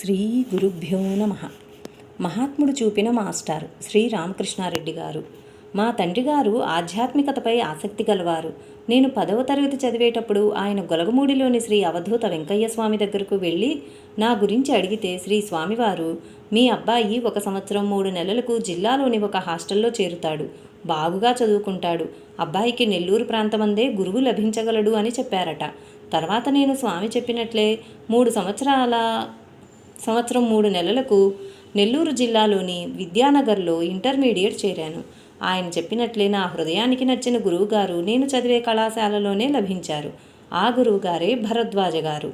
శ్రీ గురుభ్యో నమ. మహాత్ముడు చూపిన మాస్టారు శ్రీ రామకృష్ణారెడ్డి గారు. మా తండ్రి గారు ఆధ్యాత్మికతపై ఆసక్తి గలవారు. నేను పదవ తరగతి చదివేటప్పుడు ఆయన గొలగమూడిలోని శ్రీ అవధూత వెంకయ్య స్వామి దగ్గరకు వెళ్ళి నా గురించి అడిగితే శ్రీ స్వామివారు మీ అబ్బాయి ఒక సంవత్సరం మూడు నెలలకు జిల్లాలోని ఒక హాస్టల్లో చేరుతాడు. బాగుగా చదువుకుంటాడు. అబ్బాయికి నెల్లూరు ప్రాంతమందే గురువు లభించగలడు అని చెప్పారట. తర్వాత నేను స్వామి చెప్పినట్లే మూడు సంవత్సరాల సంవత్సరం మూడు నెలలకు నెల్లూరు జిల్లాలోని విద్యానగర్లో ఇంటర్మీడియట్ చేరాను. ఆయన చెప్పినట్లే నా హృదయానికి నచ్చిన గురువుగారు నేను చదివే కళాశాలలోనే లభించారు. ఆ గురువుగారే భరద్వాజ గారు.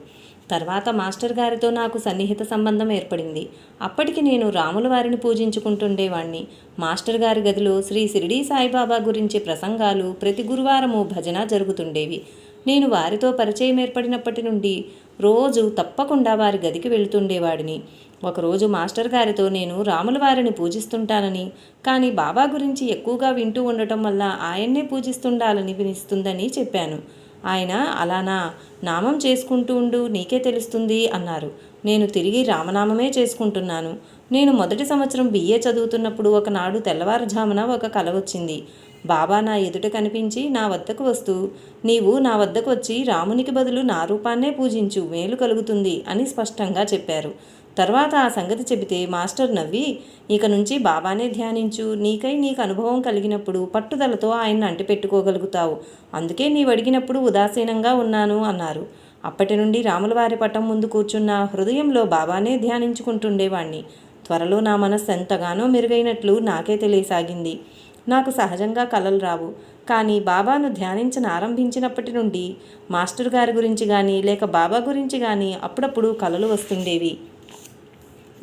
తర్వాత మాస్టర్ గారితో నాకు సన్నిహిత సంబంధం ఏర్పడింది. అప్పటికి నేను రాముల వారిని పూజించుకుంటుండేవాణ్ణి. మాస్టర్ గారి గదిలో శ్రీ షిరిడీ సాయిబాబా గురించి ప్రసంగాలు ప్రతి గురువారము భజన జరుగుతుండేవి. నేను వారితో పరిచయం ఏర్పడినప్పటి నుండి రోజు తప్పకుండా వారి గదికి వెళుతుండేవాడిని. ఒకరోజు మాస్టర్ గారితో నేను రాముల వారిని పూజిస్తుంటానని కానీ బాబా గురించి ఎక్కువగా వింటూ ఉండటం వల్ల ఆయన్నే పూజిస్తుండాలని వినిస్తుందని చెప్పాను. ఆయన అలానా? నామం చేసుకుంటూ ఉండు నీకే తెలుస్తుంది అన్నారు. నేను తిరిగి రామనామమే చేసుకుంటున్నాను. నేను మొదటి సంవత్సరం బిఏ చదువుతున్నప్పుడు ఒకనాడు తెల్లవారుజామున ఒక కల వచ్చింది. బాబా నా ఎదుట కనిపించి నా వద్దకు వస్తూ నీవు నా వద్దకు వచ్చి రామునికి బదులు నా రూపాన్నే పూజించు మేలు కలుగుతుంది అని స్పష్టంగా చెప్పారు. తర్వాత ఆ సంగతి చెబితే మాస్టర్ నవ్వి ఇక నుంచి బాబానే ధ్యానించు నీకై నీకు అనుభవం కలిగినప్పుడు పట్టుదలతో ఆయన్ని అంటిపెట్టుకోగలుగుతావు. అందుకే నీవు అడిగినప్పుడు ఉదాసీనంగా ఉన్నాను అన్నారు. అప్పటి నుండి రాములవారి పటం ముందు కూర్చున్న హృదయంలో బాబానే ధ్యానించుకుంటుండేవాణ్ణి. త్వరలో నా మనస్సు ఎంతగానో మెరుగైనట్లు నాకే తెలియసాగింది. నాకు సహజంగా కలలు రావు. కానీ బాబాను ధ్యానించన ఆరంభించినప్పటి నుండి మాస్టర్ గారి గురించి కానీ లేక బాబా గురించి కానీ అప్పుడప్పుడు కలలు వస్తుండేవి.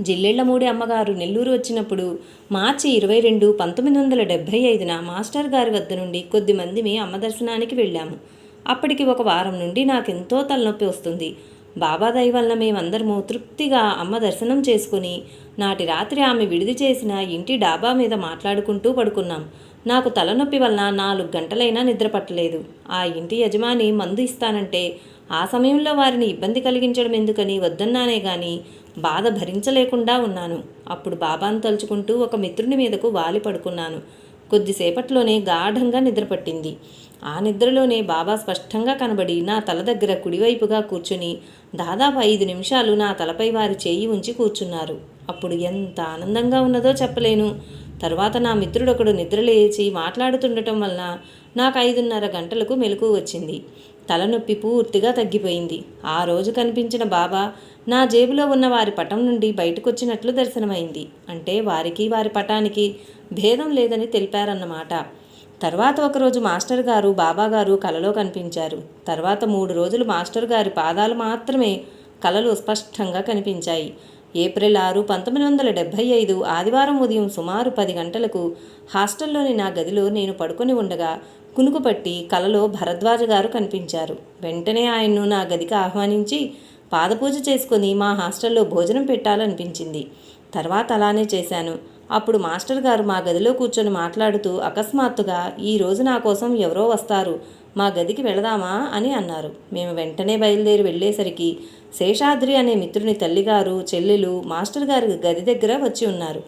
జిల్లెళ్ళమూడి అమ్మగారు నెల్లూరు వచ్చినప్పుడు మార్చి ఇరవై రెండు పంతొమ్మిది వందల డెబ్భై ఐదున మాస్టర్ గారి వద్ద నుండి కొద్ది మీ అమ్మ దర్శనానికి వెళ్ళాము. అప్పటికి ఒక వారం నుండి నాకెంతో తలనొప్పి వస్తుంది. బాబా దయ వలన మేమందరము తృప్తిగా అమ్మ దర్శనం చేసుకుని నాటి రాత్రి ఆమె విడిది చేసిన ఇంటి డాబా మీద మాట్లాడుకుంటూ పడుకున్నాం. నాకు తలనొప్పి వలన నాలుగు గంటలైనా నిద్ర పట్టలేదు. ఆ ఇంటి యజమాని మందు ఇస్తానంటే ఆ సమయంలో వారిని ఇబ్బంది కలిగించడం ఎందుకని వద్దన్నానే గాని బాధ భరించలేకుండా ఉన్నాను. అప్పుడు బాబాను తలుచుకుంటూ ఒక మిత్రుని మీదకు వాలి పడుకున్నాను. కొద్దిసేపట్లోనే గాఢంగా నిద్రపట్టింది ఆ నిద్రలోనే బాబా స్పష్టంగా కనబడి నా తల దగ్గర కుడివైపుగా కూర్చుని దాదాపు ఐదు నిమిషాలు నా తలపై వారి చేయి ఉంచి కూర్చున్నారు. అప్పుడు ఎంత ఆనందంగా ఉన్నదో చెప్పలేను. తర్వాత నా మిత్రుడొకడు నిద్రలేచి మాట్లాడుతుండటం వలన నాకు ఐదున్నర గంటలకు మెలకు వచ్చింది. తలనొప్పి పూర్తిగా తగ్గిపోయింది. ఆ రోజు కనిపించిన బాబా నా జేబులో ఉన్న వారి పటం నుండి బయటకొచ్చినట్లు దర్శనమైంది. అంటే వారికి వారి పటానికి భేదం లేదని తెలిపారన్నమాట. తర్వాత ఒకరోజు మాస్టర్ గారు బాబాగారు కలలో కనిపించారు. తర్వాత మూడు రోజులు మాస్టర్ గారి పాదాలు మాత్రమే కలలో స్పష్టంగా కనిపించాయి. ఏప్రిల్ ఆరు పంతొమ్మిది వందల డెబ్భై ఐదు ఆదివారం ఉదయం సుమారు పది గంటలకు హాస్టల్లోని నా గదిలో నేను పడుకొని ఉండగా కునుకుపట్టి కలలో భరద్వాజ గారు కనిపించారు. వెంటనే ఆయన్ను నా గదికి ఆహ్వానించి పాదపూజ చేసుకుని మా హాస్టల్లో భోజనం పెట్టాలనిపించింది. తర్వాత అలానే చేశాను. అప్పుడు మాస్టర్ గారు మా గదిలో కూర్చొని మాట్లాడుతూ అకస్మాత్తుగా ఈ రోజు నా కోసం ఎవరో వస్తారు. మా గదికి వెళదామా? అని అన్నారు. మేము వెంటనే బయలుదేరి వెళ్ళేసరికి శేషాద్రి అనే మిత్రుని తల్లిగారు చెల్లెలు మాస్టర్ గారి గది దగ్గర వచ్చి ఉన్నారు.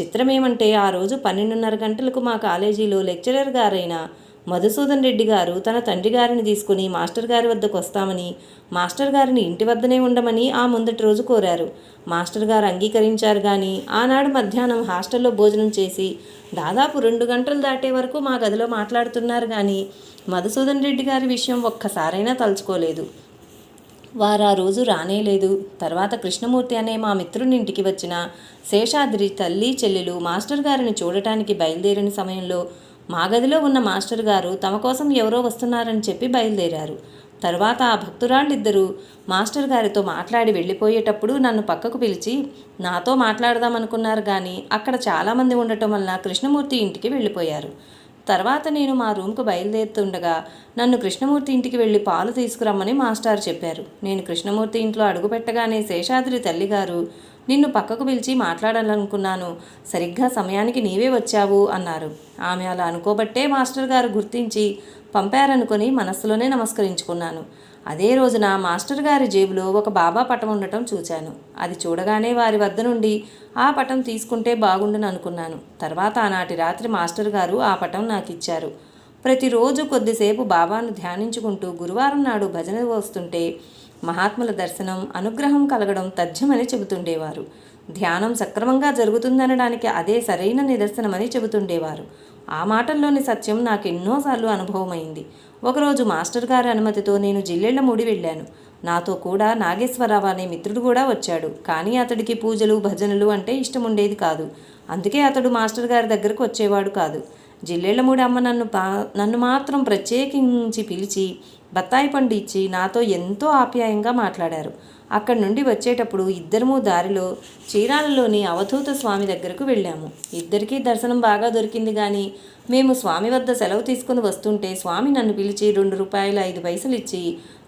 చిత్రమేమంటే ఆ రోజు పన్నెండున్నర గంటలకు మా కాలేజీలో లెక్చరర్ గారైన మధుసూదన్ రెడ్డి గారు తన తండ్రి గారిని తీసుకుని మాస్టర్ గారి వద్దకు వస్తామని మాస్టర్ గారిని ఇంటి వద్దనే ఉండమని ఆ ముందటి రోజు కోరారు. మాస్టర్ గారు అంగీకరించారు కానీ ఆనాడు మధ్యాహ్నం హాస్టల్లో భోజనం చేసి దాదాపు రెండు గంటలు దాటే వరకు మా గదిలో మాట్లాడుతున్నారు కానీ మధుసూదన్ రెడ్డి గారి విషయం ఒక్కసారైనా తలుచుకోలేదు. వారు ఆ రోజు రానేలేదు తర్వాత కృష్ణమూర్తి అనే మా మిత్రుని ఇంటికి వచ్చిన శేషాద్రి తల్లి చెల్లెలు మాస్టర్ గారిని చూడటానికి బయలుదేరిన సమయంలో మా గదిలో ఉన్న మాస్టర్ గారు తమ కోసం ఎవరో వస్తున్నారని చెప్పి బయలుదేరారు. తర్వాత ఆ భక్తురాళ్ళిద్దరూ మాస్టర్ గారితో మాట్లాడి వెళ్ళిపోయేటప్పుడు నన్ను పక్కకు పిలిచి నాతో మాట్లాడదామనుకున్నారు కానీ అక్కడ చాలామంది ఉండటం వల్ల కృష్ణమూర్తి ఇంటికి వెళ్ళిపోయారు. తర్వాత నేను మా రూమ్కు బయలుదేరుతుండగా నన్ను కృష్ణమూర్తి ఇంటికి వెళ్ళి పాలు తీసుకురమ్మని మాస్టారు చెప్పారు. నేను కృష్ణమూర్తి ఇంట్లో అడుగుపెట్టగానే శేషాద్రి తల్లిగారు నిన్ను పక్కకు పిలిచి మాట్లాడాలనుకున్నాను. సరిగ్గా సమయానికి నీవే వచ్చావు అన్నారు. ఆమె అలా అనుకోబట్టే మాస్టర్ గారు గుర్తించి పంపారనుకొని మనస్సులోనే నమస్కరించుకున్నాను. అదే రోజున మాస్టర్ గారి జేబులో ఒక బాబా పటం ఉండటం చూచాను. అది చూడగానే వారి వద్ద నుండి ఆ పటం తీసుకుంటే బాగుండును అనుకున్నాను. తర్వాత ఆనాటి రాత్రి మాస్టర్ గారు ఆ పటం నాకు ఇచ్చారు ప్రతిరోజు కొద్దిసేపు బాబాను ధ్యానించుకుంటూ గురువారం నాడు భజన వస్తుంటే మహాత్ముల దర్శనం అనుగ్రహం కలగడం తథ్యమని చెబుతుండేవారు. ధ్యానం సక్రమంగా జరుగుతుందనడానికి అదే సరైన నిదర్శనమని చెబుతుండేవారు. ఆ మాటల్లోని సత్యం నాకు ఎన్నోసార్లు అనుభవమైంది. ఒకరోజు మాస్టర్ గారి అనుమతితో నేను జిల్లెళ్ళ ముడి వెళ్ళాను. నాతో కూడా నాగేశ్వరరావు అనే మిత్రుడు కూడా వచ్చాడు. కానీ అతడికి పూజలు భజనలు అంటే ఇష్టం ఉండేది కాదు. అందుకే అతడు మాస్టర్ గారి దగ్గరకు వచ్చేవాడు కాదు. జిల్లెళ్ళమూడి అమ్మ నన్ను పా నన్ను మాత్రం ప్రత్యేకించి పిలిచి బత్తాయి పండు ఇచ్చి నాతో ఎంతో ఆప్యాయంగా మాట్లాడారు. అక్కడి నుండి వచ్చేటప్పుడు ఇద్దరము దారిలో చీరాలలోని అవధూత స్వామి దగ్గరకు వెళ్ళాము. ఇద్దరికీ దర్శనం బాగా దొరికింది కానీ మేము స్వామి వద్ద సెలవు తీసుకుని వస్తుంటే స్వామి నన్ను పిలిచి రెండు రూపాయలు ఐదు పైసలు ఇచ్చి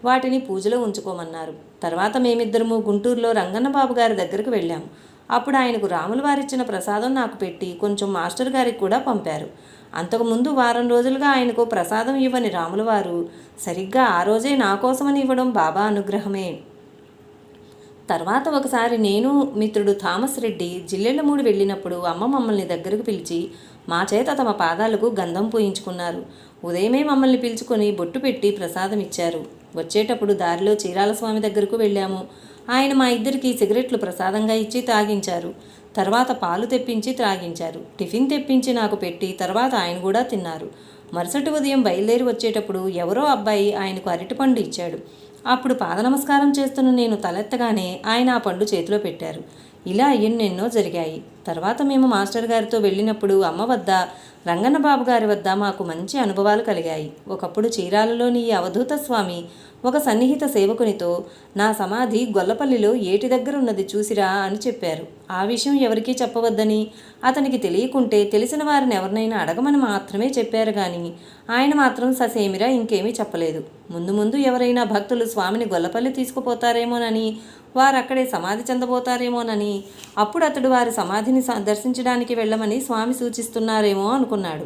వాటిని పూజలో ఉంచుకోమన్నారు. తర్వాత మేమిద్దరము గుంటూరులో రంగన్న బాబు గారి దగ్గరకు వెళ్ళాము. అప్పుడు ఆయనకు రాములు వారిచ్చిన ప్రసాదం నాకు పెట్టి కొంచెం మాస్టర్ గారికి కూడా పంపారు. అంతకుముందు వారం రోజులుగా ఆయనకు ప్రసాదం ఇవ్వని రాములవారు సరిగ్గా ఆ రోజే నా కోసమని ఇవ్వడం బాబా అనుగ్రహమే. తర్వాత ఒకసారి నేను మిత్రుడు థామస్ రెడ్డి జిల్లెళ్ళమూడి వెళ్ళినప్పుడు అమ్మ మమ్మల్ని దగ్గరకు పిలిచి మా చేత తమ పాదాలకు గంధం పూయించుకున్నారు. ఉదయమే మమ్మల్ని పిలుచుకొని బొట్టు పెట్టి ప్రసాదం ఇచ్చారు. వచ్చేటప్పుడు దారిలో చీరాల స్వామి దగ్గరకు వెళ్ళాము. ఆయన మా ఇద్దరికి సిగరెట్లు ప్రసాదంగా ఇచ్చి తాగించారు. తర్వాత పాలు తెప్పించి త్రాగించారు. టిఫిన్ తెప్పించి నాకు పెట్టి తర్వాత ఆయన కూడా తిన్నారు. మరుసటి ఉదయం బయలుదేరి వచ్చేటప్పుడు ఎవరో అబ్బాయి ఆయనకు అరటిపండు ఇచ్చాడు. అప్పుడు పాద నమస్కారం చేస్తున్న నేను తలెత్తగానే ఆయన ఆ పండు చేతిలో పెట్టారు. ఇలా ఎన్నెన్నో జరిగాయి. తర్వాత మేము మాస్టర్ గారితో వెళ్ళినప్పుడు అమ్మ వద్ద రంగన్న బాబు గారి వద్ద మాకు మంచి అనుభవాలు కలిగాయి. ఒకప్పుడు చీరాలలోని ఈ అవధూత స్వామి ఒక సన్నిహిత సేవకునితో నా సమాధి గొల్లపల్లిలో ఏటి దగ్గర ఉన్నది చూసిరా అని చెప్పారు. ఆ విషయం ఎవరికీ చెప్పవద్దని అతనికి తెలియకుంటే తెలిసిన వారిని ఎవరినైనా అడగమని మాత్రమే చెప్పారు కానీ ఆయన మాత్రం ససేమిరా ఇంకేమీ చెప్పలేదు. ముందు ముందు ఎవరైనా భక్తులు స్వామిని గొల్లపల్లి తీసుకుపోతారేమోనని వారు అక్కడే సమాధి చెందబోతారేమోనని. అప్పుడు అతడు వారి సమాధిని స- దర్శించడానికి వెళ్ళమని స్వామి సూచిస్తున్నారేమో అనుకున్నాడు.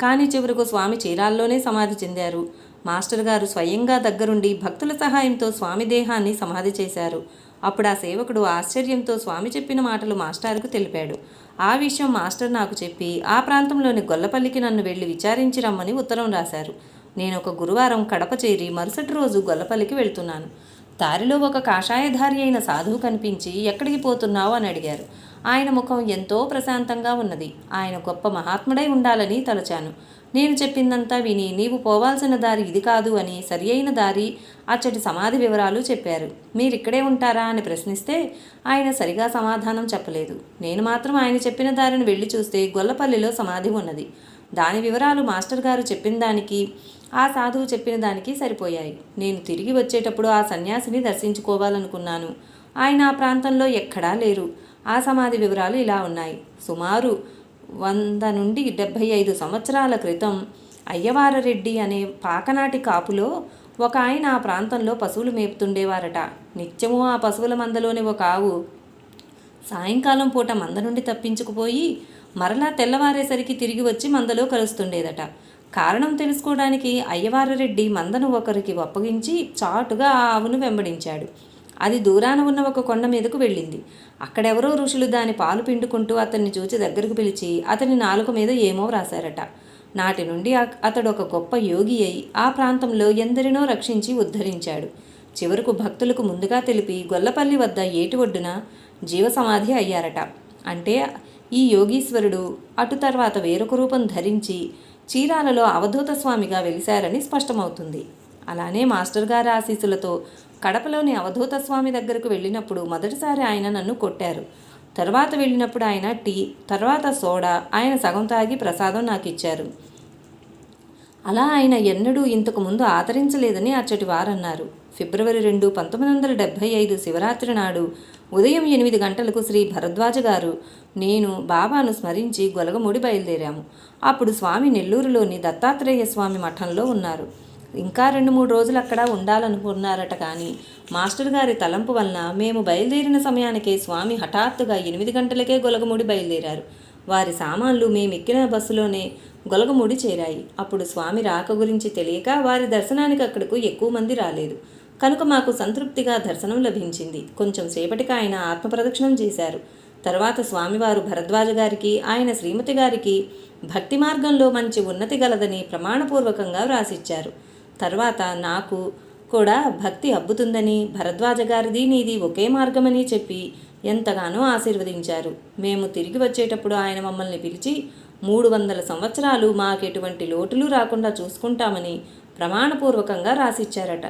కానీ చివరకు స్వామి చీరాల్లోనే సమాధి చెందారు. మాస్టర్ గారు స్వయంగా దగ్గరుండి భక్తుల సహాయంతో స్వామి దేహాన్ని సమాధి చేశారు. అప్పుడు ఆ సేవకుడు ఆశ్చర్యంతో స్వామి చెప్పిన మాటలు మాస్టారుకు తెలిపాడు. ఆ విషయం మాస్టర్ నాకు చెప్పి ఆ ప్రాంతంలోని గొల్లపల్లికి నన్ను వెళ్ళి విచారించి రమ్మని ఉత్తరం రాశారు. నేను ఒక గురువారం కడప చేరి మరుసటి రోజు గొల్లపల్లికి వెళ్తున్నాను. దారిలో ఒక కాషాయధారి అయిన సాధువు కనిపించి ఎక్కడికి పోతున్నావు? అని అడిగారు. ఆయన ముఖం ఎంతో ప్రశాంతంగా ఉన్నది. ఆయన గొప్ప మహాత్ముడై ఉండాలని తలచాను. నేను చెప్పిందంతా విని నీవు పోవాల్సిన దారి ఇది కాదు అని సరి అయిన దారి అచ్చటి సమాధి వివరాలు చెప్పారు. మీరిక్కడే ఉంటారా? అని ప్రశ్నిస్తే ఆయన సరిగా సమాధానం చెప్పలేదు. నేను మాత్రం ఆయన చెప్పిన దారిని వెళ్ళి చూస్తే గొల్లపల్లిలో సమాధి ఉన్నది. దాని వివరాలు మాస్టర్ గారు చెప్పిన దానికి ఆ సాధువు చెప్పిన దానికి సరిపోయాయి. నేను తిరిగి వచ్చేటప్పుడు ఆ సన్యాసిని దర్శించుకోవాలనుకున్నాను. ఆయన ఆ ప్రాంతంలో ఎక్కడా లేరు. ఆ సమాధి వివరాలు ఇలా ఉన్నాయి. సుమారు వంద నుండి డెబ్భై ఐదు సంవత్సరాల క్రితం అయ్యవారరెడ్డి అనే పాకనాటి కాపులో ఒక ఆయన ఆ ప్రాంతంలో పశువులు మేపుతుండేవారట. నిత్యము ఆ పశువుల మందలోని ఒక ఆవు సాయంకాలం పూట మంద నుండి తప్పించుకుపోయి మరలా తెల్లవారేసరికి తిరిగి వచ్చి మందలో కలుస్తుండేదట. కారణం తెలుసుకోవడానికి అయ్యవారరెడ్డి మందను ఒకరికి అప్పగించి చాటుగా ఆ ఆవును వెంబడించాడు. అది దూరాన ఉన్న ఒక కొండ మీదకు వెళ్ళింది. అక్కడెవరో ఋషులు దాని పాలు పిండుకుంటూ అతన్ని చూచి దగ్గరకు పిలిచి అతని నాలుక మీద ఏమో వ్రాశారట. నాటి నుండి అతడు ఒక గొప్ప యోగి అయి ఆ ప్రాంతంలో ఎందరినో రక్షించి ఉద్ధరించాడు. చివరకు భక్తులకు ముందుగా తెలిపి గొల్లపల్లి వద్ద ఏటి ఒడ్డున జీవసమాధి అయ్యారట. అంటే ఈ యోగీశ్వరుడు అటు తర్వాత వేరొక రూపం ధరించి చీరాలలో అవధూత స్వామిగా వెలిశారని స్పష్టమవుతుంది. అలానే మాస్టర్ గారి ఆశీస్సులతో కడపలోని అవధూత స్వామి దగ్గరకు వెళ్ళినప్పుడు మొదటిసారి ఆయన నన్ను కొట్టారు. తర్వాత వెళ్ళినప్పుడు ఆయన టీ తర్వాత సోడా ఆయన సగం తాగి ప్రసాదం నాకు ఇచ్చారు అలా ఆయన ఎన్నడూ ఇంతకు ముందు ఆదరించలేదని అచ్చటి వారన్నారు. ఫిబ్రవరి రెండు పంతొమ్మిది వందల డెబ్భై ఐదు శివరాత్రి నాడు ఉదయం ఎనిమిది గంటలకు శ్రీ భరద్వాజ గారు నేను బాబాను స్మరించి గొలగముడి బయలుదేరాము. అప్పుడు స్వామి నెల్లూరులోని దత్తాత్రేయ స్వామి మఠంలో ఉన్నారు. ఇంకా రెండు మూడు రోజులు అక్కడ ఉండాలనుకున్నారట కానీ మాస్టర్ గారి తలంపు వలన మేము బయలుదేరిన సమయానికే స్వామి హఠాత్తుగా ఎనిమిది గంటలకే గొలగముడి బయలుదేరారు. వారి సామాన్లు మేము ఎక్కిన బస్సులోనే గొలగముడి చేరాయి. అప్పుడు స్వామి రాక గురించి తెలియక వారి దర్శనానికి అక్కడకు ఎక్కువ మంది రాలేదు. కనుక మాకు సంతృప్తిగా దర్శనం లభించింది. కొంచెం సేపటికి ఆయన ఆత్మప్రదక్షిణం చేశారు. తర్వాత స్వామివారు భరద్వాజ గారికి ఆయన శ్రీమతి గారికి భక్తి మార్గంలో మంచి ఉన్నతి గలదని ప్రమాణపూర్వకంగా వ్రాసిచ్చారు. తర్వాత నాకు కూడా భక్తి అబ్బుతుందని భరద్వాజ గారిది నీది ఒకే మార్గమని చెప్పి ఎంతగానో ఆశీర్వదించారు. మేము తిరిగి వచ్చేటప్పుడు ఆయన మమ్మల్ని పిలిచి మూడు వందల సంవత్సరాలు మాకెటువంటి లోటులు రాకుండా చూసుకుంటామని ప్రమాణపూర్వకంగా రాసిచ్చారట.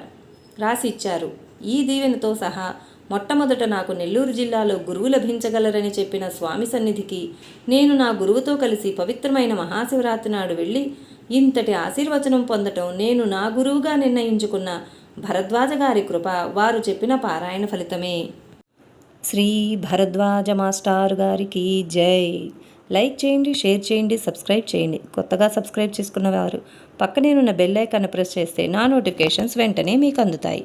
రాసిచ్చారు. ఈ దీవెనతో సహా మొట్టమొదట నాకు నెల్లూరు జిల్లాలో గురువు లభించగలరని చెప్పిన స్వామి సన్నిధికి నేను నా గురువుతో కలిసి పవిత్రమైన మహాశివరాత్రి నాడు వెళ్ళి ఇంతటి ఆశీర్వచనం పొందటం నేను నా గురువుగా నిర్ణయించుకున్న భరద్వాజ గారి కృప వారు చెప్పిన పారాయణ ఫలితమే. శ్రీ భరద్వాజ మాస్టారు గారికి జై. లైక్ చేయండి షేర్ చేయండి సబ్స్క్రైబ్ చేయండి. కొత్తగా సబ్స్క్రైబ్ చేసుకున్న వారు పక్కనే ఉన్న బెల్ ఐకాన్ ప్రెస్ చేస్తే నా నోటిఫికేషన్స్ వెంటనే మీకు అందుతాయి.